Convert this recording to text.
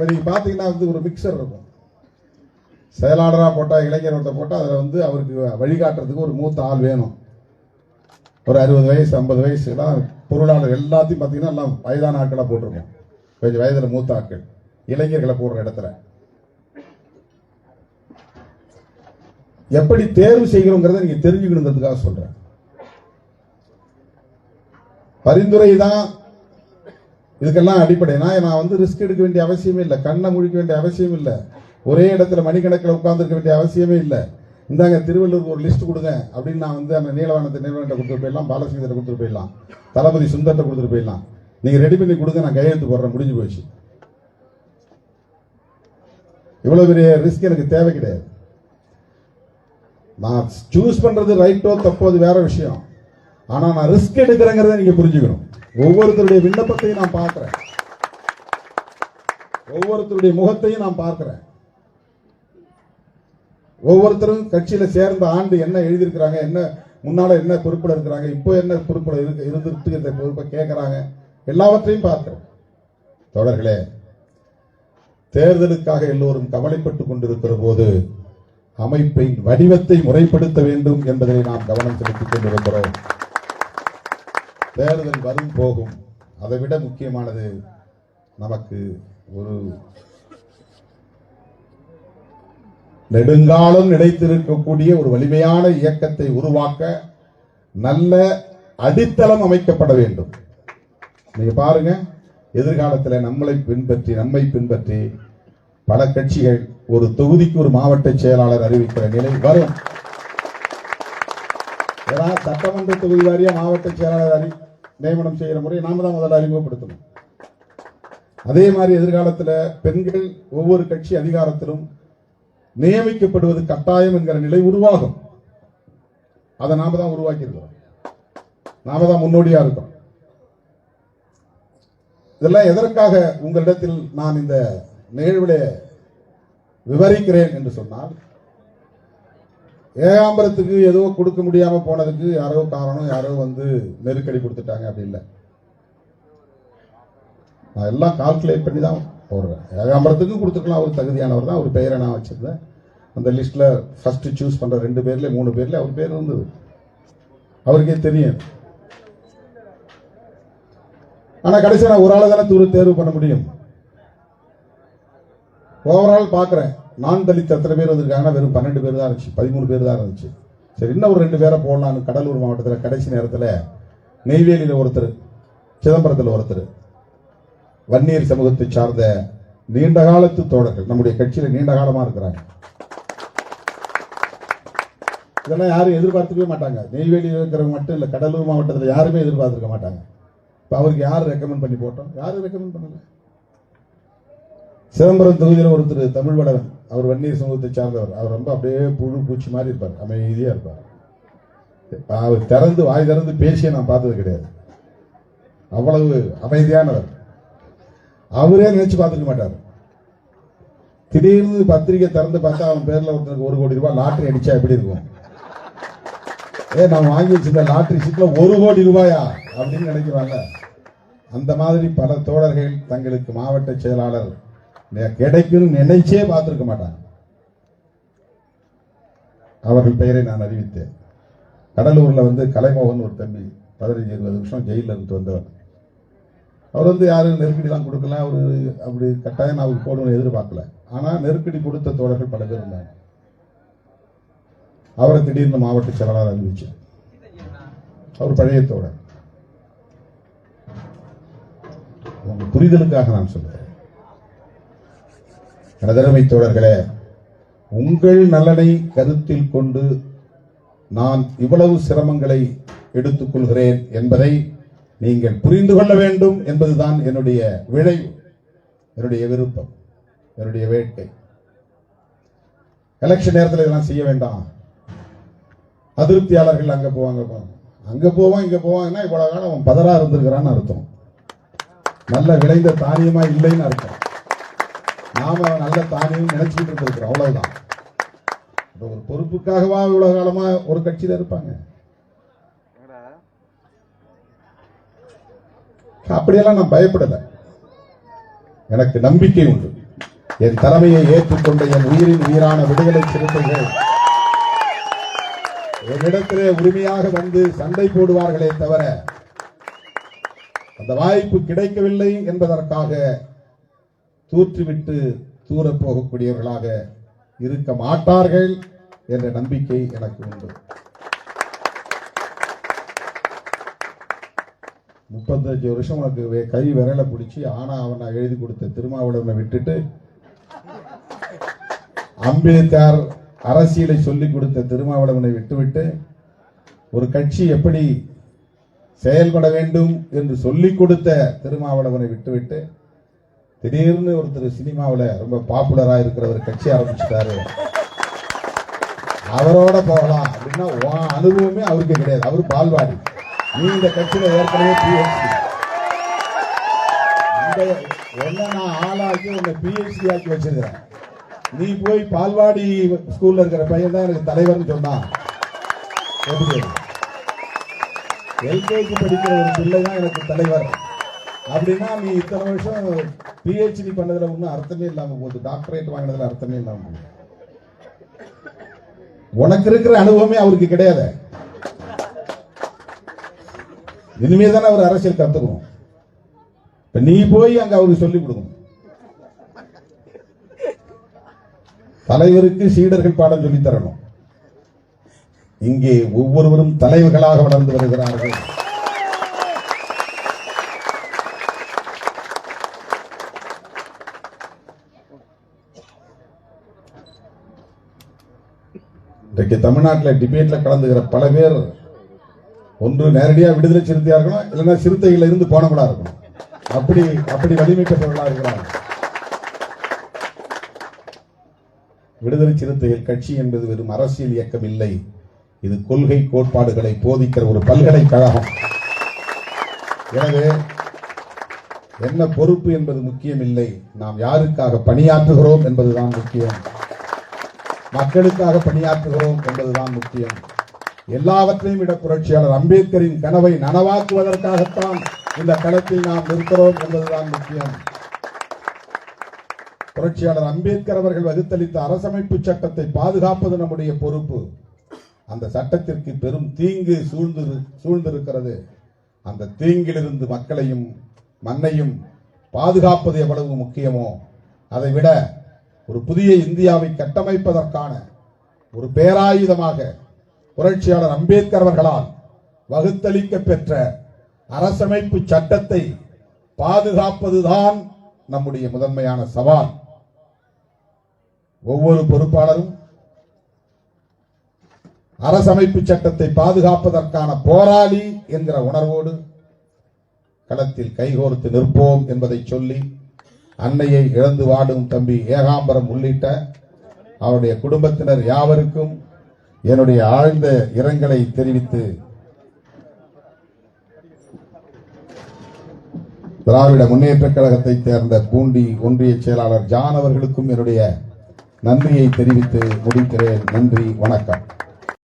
இப்போ நீங்கள் பார்த்தீங்கன்னா வந்து ஒரு மிக்சர் இருக்கும். செயலாளராக போட்டால் இளைஞர் ஒருத்த போட்டால் அதில் வந்து அவருக்கு வழிகாட்டுறதுக்கு ஒரு மூத்த ஆள் வேணும். ஒரு அறுபது வயசு ஐம்பது வயசு எல்லாம் பொருளாளர் எல்லாத்தையும் பார்த்தீங்கன்னா எல்லாம் வயதான ஆட்களாக போட்டிருக்கோம் கொஞ்சம் வயதில் மூத்த ஆட்கள் இளைஞர்களை போடுற இடத்துல. எப்படி தேர்வு செய்கிறோங்கிறத நீங்கள் தெரிஞ்சுக்கணுங்கிறதுக்காக சொல்கிறேன் பரிந்துரை தான் இதுக்கெல்லாம் அடிப்படை. நான் நான் வந்து ரிஸ்க் எடுக்க வேண்டிய அவசியமே இல்லை. கண்ணை முழிக்க வேண்டிய அவசியம் இல்லை. ஒரே இடத்துல மணிக்கணக்கில் உட்கார்ந்துருக்க வேண்டிய அவசியமே இல்லை. இந்தாங்க திருவள்ளூருக்கு ஒரு லிஸ்ட் கொடுங்க அப்படின்னு நான் வந்து அந்த நீலவானத்தை நிறுவனத்தை கொடுத்துட்டு போயிடலாம் பாலசிங்கத்தை கொடுத்துட்டு போயிடலாம் தளபதி சுந்தரத்தை கொடுத்துட்டு போயிடலாம். நீங்கள் ரெடி பண்ணி கொடுங்க நான் கையெழுத்து போடுறேன் முடிஞ்சு போயிடுச்சு இவ்வளோ பெரிய ரிஸ்க் எனக்கு தேவை கிடையாது. நான் சூஸ் பண்ணுறது ரைட்டோ தப்போ அது வேற விஷயம். ஆனா நான் ரிஸ்க் எடுக்கிறேங்கிறத நீங்க புரிஞ்சுக்கணும். ஒவ்வொருத்தருடைய விண்ணப்பத்தையும் நான் பார்க்கிறேன். ஒவ்வொருத்தருடைய முகத்தையும் நான் பார்க்கிறேன். ஒவ்வொருத்தரும் கட்சியில சேர்ந்த ஆண்டு என்ன எழுதியிருக்கிறாங்க என்ன முன்னால என்ன பொறுப்புல இருக்கிறாங்க இப்போ என்ன பொறுப்புல இருக்கு இருந்துட்டு இந்த பொறுப்பை கேட்குறாங்க எல்லாவற்றையும் பார்க்கிறேன் தொடர்களே தேர்தலுக்காக எல்லோரும் கவலைப்பட்டுக் கொண்டிருக்கிற போது அமைப்பின் வடிவத்தை முறைப்படுத்த வேண்டும் என்பதை நாம் கவனம் செலுத்திக் கொண்டிருக்கிறோம். தேர்தல் வரும் போகும். அதை விட முக்கியமானது நமக்கு ஒரு நெடுங்காலம் நிலைத்திருக்கக்கூடிய ஒரு வலிமையான இயக்கத்தை உருவாக்க நல்ல அடித்தளம் அமைக்கப்பட வேண்டும். நீங்க பாருங்க எதிர்காலத்தில் நம்மளை பின்பற்றி நம்மை பின்பற்றி பல கட்சிகள் ஒரு தொகுதிக்கு ஒரு மாவட்ட செயலாளர் அறிவிக்கிற நிலை வரும். ஏன்னா சட்டமன்ற தொகுதி வாரியா மாவட்ட செயலாளர் அறி நியமனம் செய்கிற முறையை நாம தான் முதல்ல அறிமுகப்படுத்தணும். அதே மாதிரி எதிர்காலத்தில் பெண்கள் ஒவ்வொரு கட்சி அதிகாரத்திலும் நியமிக்கப்படுவது கட்டாயம் என்கிற நிலை உருவாகும். அதை நாம தான் உருவாக்கி இருக்கிறோம் நாம தான் முன்னோடியா இருக்கோம். இதெல்லாம் எதற்காக உங்களிடத்தில் நான் இந்த நிகழ்வுல விவரிக்கிறேன் என்று சொன்னால் ஏகாம்பரத்துக்கு ஏதோ கொடுக்க முடியாம போனதுக்கு யாரோ காரணம் யாரோ வந்து நெருக்கடி கொடுத்துட்டாங்க. அப்படி இல்லை. நான் எல்லாம் கால்குலேட் பண்ணி தான் போடுறேன். ஏகாம்பரத்துக்கும் கொடுத்துருக்கலாம் அவர் தகுதியானவர் தான். அவர் பெயரை நான் வச்சிருந்தேன். அந்த லிஸ்ட்ல ஃபர்ஸ்ட் சூஸ் பண்ற ரெண்டு பேர்ல மூணு பேர்ல அவர் பேர் இருந்தது. அவருக்கே தெரியும். ஆனா கடைசியாக நான் ஒரு ஆளை தானே தூர தேர்வு பண்ண முடியும். ஓவரால் பார்க்குறேன். நான் தலித் எத்தனை பேர் வந்திருக்காங்கன்னா வெறும் பன்னெண்டு பேர் தான் இருந்துச்சு பதிமூணு பேர் தான் இருந்துச்சு. சரி இன்னும் ஒரு ரெண்டு பேரை போடலான்னு கடலூர் மாவட்டத்தில் கடைசி நேரத்தில் நெய்வேலியில் ஒருத்தர் சிதம்பரத்தில் ஒருத்தர். வன்னியர் சமூகத்தை சார்ந்த நீண்ட காலத்து தோழர்கள் நம்முடைய கட்சியில் நீண்ட காலமாக இருக்கிறாங்க. இதெல்லாம் யாரும் எதிர்பார்த்துக்கவே மாட்டாங்க. நெய்வேலியில் இருக்கிறவங்க மட்டும் இல்லை கடலூர் மாவட்டத்தில் யாருமே எதிர்பார்த்துருக்க மாட்டாங்க. இப்போ அவருக்கு யார் ரெக்கமெண்ட் பண்ணி போட்டோம்? யாரும் ரெக்கமெண்ட் பண்ணலை. சிதம்பரம் தொகுதியில் ஒருத்தர் தமிழ் வடவன் அவர் வன்னியர் சமூகத்தை சார்ந்தவர். அவர் ரொம்ப அப்படியே புழு பூச்சி மாதிரி இருப்பார். அமைதியாக இருப்பார். அவர் திறந்து வாய் திறந்து பேசிய நான் பார்த்தது கிடையாது. அவ்வளவு அமைதியானவர். அவரே நினைச்சு பார்த்துக்க மாட்டார். திடீர்னு பத்திரிக்கை திறந்து பார்த்தா அவன் பேரில் ஒருத்தருக்கு ஒரு கோடி ரூபாய் லாட்ரி அடிச்சா எப்படி இருக்கும்? ஏ நான் வாங்கி வச்சிருந்த லாட்ரி சீட்டில் ஒரு கோடி ரூபாயா? அப்படின்னு நினைக்கிறாங்க. அந்த மாதிரி பல தோழர்கள் தங்களுக்கு மாவட்ட செயலாளர் கிடைக்கும்னு நினைச்சே பார்த்துருக்க மாட்டாங்க. அவர்கள் பெயரை நான் அறிவித்தேன். கடலூர்ல வந்து கலைமோகன் ஒரு தம்பி பதினஞ்சு இருபது வருஷம் ஜெயில இருந்து வந்தவர். அவர் வந்து யாரும் நெருக்கடிலாம் கொடுக்கல அவர் அப்படி கட்டாயம் நான் அவருக்கு போடணும்னு எதிர்பார்க்கல. ஆனா நெருக்கடி கொடுத்த தோழர்கள் பல பேர் இருந்தாங்க. அவரை திடீர்னு மாவட்ட செயலாளர் அறிவிச்சு. அவர் பழைய தோழர். உங்க புரிதலுக்காக நான் சொல்றேன். எனதருமை தோழர்களே உங்கள் நலனை கருத்தில் கொண்டு நான் இவ்வளவு சிரமங்களை எடுத்துக்கொள்கிறேன் என்பதை நீங்கள் புரிந்து கொள்ள வேண்டும் என்பதுதான் என்னுடைய விளைவு என்னுடைய விருப்பம் என்னுடைய வேட்கை எலெக்ஷன் நேரத்தில் இதெல்லாம் செய்ய வேண்டாம். அதிருப்தியாளர்கள் அங்கே போவாங்க அங்கே போவான் இங்கே போவாங்கன்னா இவ்வளோ காலம் அவன் பதறா இருந்திருக்கிறான்னு அர்த்தம். நல்ல விளைந்த தானியமாக இல்லைன்னு அர்த்தம். நாம நல்ல தானியம் நினைச்சுக்கிட்டு இருந்திருக்கிறோம் அவ்வளவுதான். இப்ப ஒரு பொறுப்புக்காகவா இவ்வளவு காலமா ஒரு கட்சியில இருப்பாங்க? அப்படியெல்லாம் நான் பயப்படல. எனக்கு நம்பிக்கை உண்டு. என் தலைமையை ஏற்றுக்கொண்ட என் உயிரின் உயிரான விடுதலை சிறுத்தைகள் என்னிடத்திலே உரிமையாக வந்து சண்டை போடுவார்களே தவிர அந்த வாய்ப்பு கிடைக்கவில்லை என்பதற்காக தூற்றிவிட்டு தூரப் போகக்கூடியவர்களாக இருக்க மாட்டார்கள் என்ற நம்பிக்கை எனக்கு உண்டு. முப்பத்தஞ்சு வருஷம் உனக்கு வே- கை விரல பிடிச்சி ஆனா அவனை எழுதி கொடுத்த திருமாவளவனை விட்டுட்டு அம்பேத்கர் அரசியலை சொல்லிக் கொடுத்த திருமாவளவனை விட்டுவிட்டு ஒரு கட்சி எப்படி செயல்பட வேண்டும் என்று சொல்லிக் கொடுத்த திருமாவளவனை விட்டுவிட்டு திடீர்னு ஒருத்தர் சினிமாவில் ரொம்ப பாப்புலராக இருக்கிற ஒரு கட்சி ஆரம்பிச்சிட்டாரு. அவரோட போகலாம் அப்படின்னா உன் அனுபவமே அவருக்கு கிடையாது. அவர் பால்வாடி. நீ இந்த கட்சியில் ஏற்கனவே பிஹெச்டி இந்த என்ன நான் ஆளாக்கி உன்னை பிஹெச்டி ஆக்கி வச்சிருக்கிறேன். நீ போய் பால்வாடி ஸ்கூல்ல இருக்கிற பையன் தான் எனக்கு தலைவர்னு சொன்னான் எப்படி? எல்கேஜி படிக்கிற ஒரு பிள்ளை தான் எனக்கு தலைவர். அப்படின்னா நீ இத்தனை வருஷம் பிஹெச்டி பண்ணதுல ஒன்றும் அர்த்தமே இல்லாமல் போகுது. டாக்டரேட் வாங்கினதுல அர்த்தமே இல்லாமல் போகுது. உனக்கு இருக்கிற அனுபவமே அவருக்கு கிடையாது. இனிமே தானே அவர் அரசியல் கத்துக்கணும். இப்ப நீ போய் அங்க அவருக்கு சொல்லிக் கொடுக்கணும். தலைவருக்கு சீடர்கள் பாடம் சொல்லித் தரணும். இங்கே ஒவ்வொருவரும் தலைவர்களாக வளர்ந்து வருகிறார்கள். இன்றைக்கு தமிழ்நாட்டில் டிபேட்ல கலந்துகிற பல பேர் ஒன்று நேரடியாக விடுதலை சிறுத்தையா இருக்கணும் இல்லைன்னா சிறுத்தைகள் இருந்து போனவங்களா இருக்கணும். அப்படி அப்படி வலிமை பெற்றவர்களா இருக்கிறாங்க விடுதலை சிறுத்தைகள் கட்சி என்பது வெறும் அரசியல் இயக்கம் இல்லை. இது கொள்கை கோட்பாடுகளை போதிக்கிற ஒரு பல்கலைக்கழகம். எனவே என்ன பொறுப்பு என்பது முக்கியமில்லை. நாம் யாருக்காக பணியாற்றுகிறோம் என்பதுதான் முக்கியம். மக்களுக்காக பணியாற்றுகிறோம் என்பதுதான் முக்கியம். எல்லாவற்றையும் விட புரட்சியாளர் அம்பேத்கரின் கனவை நனவாக்குவதற்காகத்தான் இந்த களத்தில் நாம் நிற்கிறோம் என்பதுதான் முக்கியம். புரட்சியாளர் அம்பேத்கர் அவர்கள் வகுத்தளித்த அரசமைப்பு சட்டத்தை பாதுகாப்பது நம்முடைய பொறுப்பு. அந்த சட்டத்திற்கு பெரும் தீங்கு சூழ்ந்து சூழ்ந்திருக்கிறது. அந்த தீங்கிலிருந்து மக்களையும் மண்ணையும் பாதுகாப்பது எவ்வளவு முக்கியமோ அதை விட ஒரு புதிய இந்தியாவை கட்டமைப்பதற்கான ஒரு பேராயுதமாக புரட்சியாளர் அம்பேத்கர் அவர்களால் வகுத்தளிக்க பெற்ற அரசமைப்பு சட்டத்தை பாதுகாப்பதுதான் நம்முடைய முதன்மையான சவால். ஒவ்வொரு பொறுப்பாளரும் அரசமைப்பு சட்டத்தை பாதுகாப்பதற்கான போராளி என்கிற உணர்வோடு களத்தில் கைகோர்த்து நிற்போம் என்பதை சொல்லி அன்னையை இழந்து வாடும் தம்பி ஏகாம்பரம் உள்ளிட்ட அவருடைய குடும்பத்தினர் யாவருக்கும் என்னுடைய ஆழ்ந்த இரங்கலை தெரிவித்து திராவிட முன்னேற்றக் கழகத்தை சேர்ந்த பூண்டி ஒன்றிய செயலாளர் ஜான் அவர்களுக்கும் என்னுடைய நன்றியை தெரிவித்து முடிக்கிறேன். நன்றி வணக்கம்.